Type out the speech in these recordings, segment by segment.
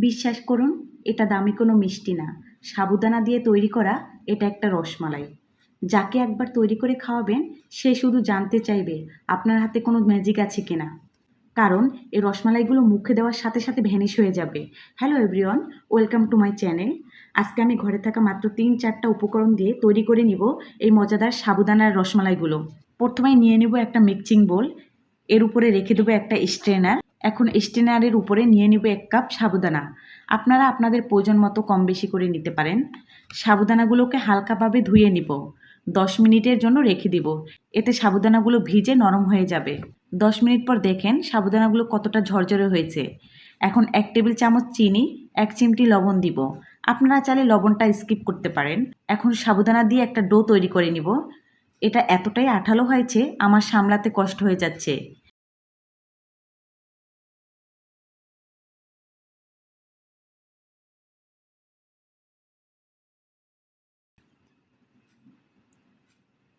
বিশ্বাস করুন, এটা দামি কোনো মিষ্টি না। সাবুদানা দিয়ে তৈরি করা এটা একটা রসমালাই। যাকে একবার তৈরি করে খাওয়াবেন, সে শুধু জানতে চাইবে আপনার হাতে কোনো ম্যাজিক আছে কিনা। কারণ, এই রসমালাইগুলো মুখে দেওয়ার সাথে সাথে ভ্যানিশ হয়ে যাবে। Hello everyone welcome to my channel আজকে আমি ঘরে থাকা মাত্র তিন চারটা উপকরণ দিয়ে তৈরি করে নিব এই মজাদার সাবুদানার রসমালাইগুলো। প্রথমেই নিয়ে নেব একটা মিক্সিং বোল এর উপরে রেখে দেবো একটা স্ট্রেনার এখন স্টেনারের উপরে নিয়ে নেব এক কাপ সাবুদানা। আপনারা আপনাদের প্রয়োজন মতো কম বেশি করে নিতে পারেন। সাবুদানাগুলোকে হালকাভাবে ধুয়ে নিব। দশ মিনিটের জন্য রেখে দিব। এতে সাবুদানাগুলো ভিজে নরম হয়ে যাবে। দশ মিনিট পর দেখেন সাবুদানাগুলো কতটা ঝরঝরে হয়েছে। এখন এক টেবিল চামচ চিনি, এক চিমটি লবণ দিব। আপনারা চাইলে লবণটা স্কিপ করতে পারেন। এখন সাবুদানা দিয়ে একটা ডো তৈরি করে নিব। এটা এতটাই আঠালো হয়েছে, আমার সামলাতে কষ্ট হয়ে যাচ্ছে।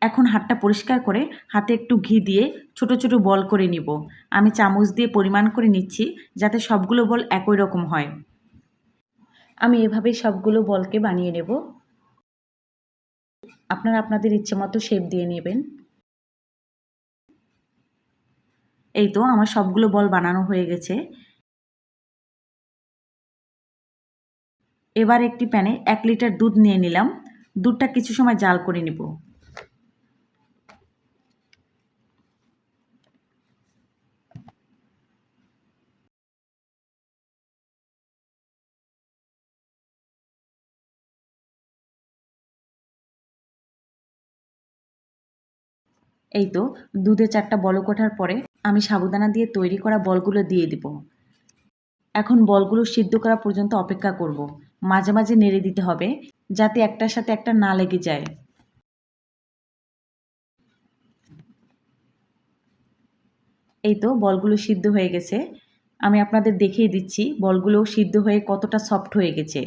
এখন হাতটা পরিষ্কার করে হাতে একটু ঘি দিয়ে ছোট ছোট বল করে নিব। আমি চামচ দিয়ে পরিমাণ করে নিচ্ছি যাতে সবগুলো বল একই রকম হয়। আমি এভাবেই সবগুলো বলকে বানিয়ে নেব। আপনারা আপনাদের ইচ্ছে মতো শেপ দিয়ে নেবেন। এই তো আমার সবগুলো বল বানানো হয়ে গেছে। এবার একটি প্যানে এক লিটার দুধ নিয়ে নিলাম। দুধটা কিছু সময় জাল করে নিব। এই তো দুধে চারটা বল কোঠার পরে আমি সাবুদানা দিয়ে তৈরি করা বলগুলো দিয়ে দিব। এখন বলগুলো সিদ্ধ করা পর্যন্ত অপেক্ষা করব। মাঝে মাঝে নেড়ে দিতে হবে, যাতে একটার সাথে একটা না লেগে যায়। এই তো বলগুলো সিদ্ধ হয়ে গেছে। আমি আপনাদের দেখিয়ে দিচ্ছি, বলগুলো সিদ্ধ হয়ে কতটা সফট হয়ে গেছে।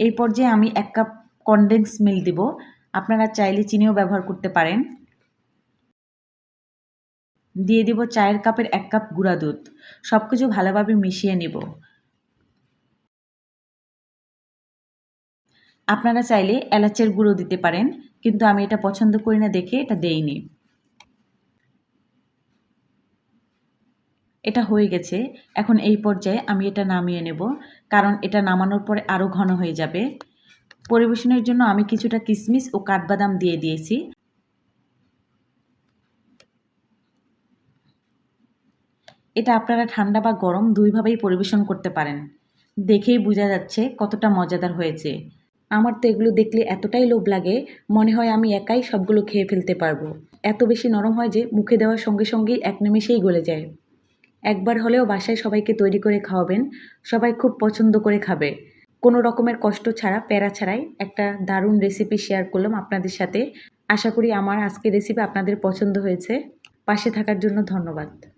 এই পর্যায়ে আমি এক কাপ কনডেন্স মিল্ক দিব। আপনারা চাইলে চিনিও ব্যবহার করতে পারেন। দিয়ে দিব চায়ের কাপের এক কাপ গুঁড়া দুধ। সব কিছু ভালোভাবে মিশিয়ে নিব। আপনারা চাইলে এলাচের গুঁড়ো দিতে পারেন, কিন্তু আমি এটা পছন্দ করি না দেখে এটা দেইনি। এটা হয়ে গেছে। এখন এই পর্যায়ে আমি এটা নামিয়ে নেব, কারণ এটা নামানোর পরে আরও ঘন হয়ে যাবে। পরিবেশনের জন্য আমি কিছুটা কিশমিশ ও কাঠবাদাম দিয়ে দিয়েছি। এটা আপনারা ঠান্ডা বা গরম দুইভাবেই পরিবেশন করতে পারেন। দেখেই বোঝা যাচ্ছে কতটা মজাদার হয়েছে। আমার তো এগুলো দেখলে এতটাই লোভ লাগে, মনে হয় আমি একাই সবগুলো খেয়ে ফেলতে পারব। এত বেশি নরম হয় যে মুখে দেওয়ার সঙ্গে সঙ্গেই এক নিমেষেই গলে যায়। একবার হলেও বাসায় সবাইকে তৈরি করে খাওয়াবেন, সবাই খুব পছন্দ করে খাবে। কোনো রকমের কষ্ট ছাড়া, প্যারা ছাড়াই একটা দারুণ রেসিপি শেয়ার করলাম আপনাদের সাথে। আশা করি আমার আজকে রেসিপি আপনাদের পছন্দ হয়েছে। পাশে থাকার জন্য ধন্যবাদ।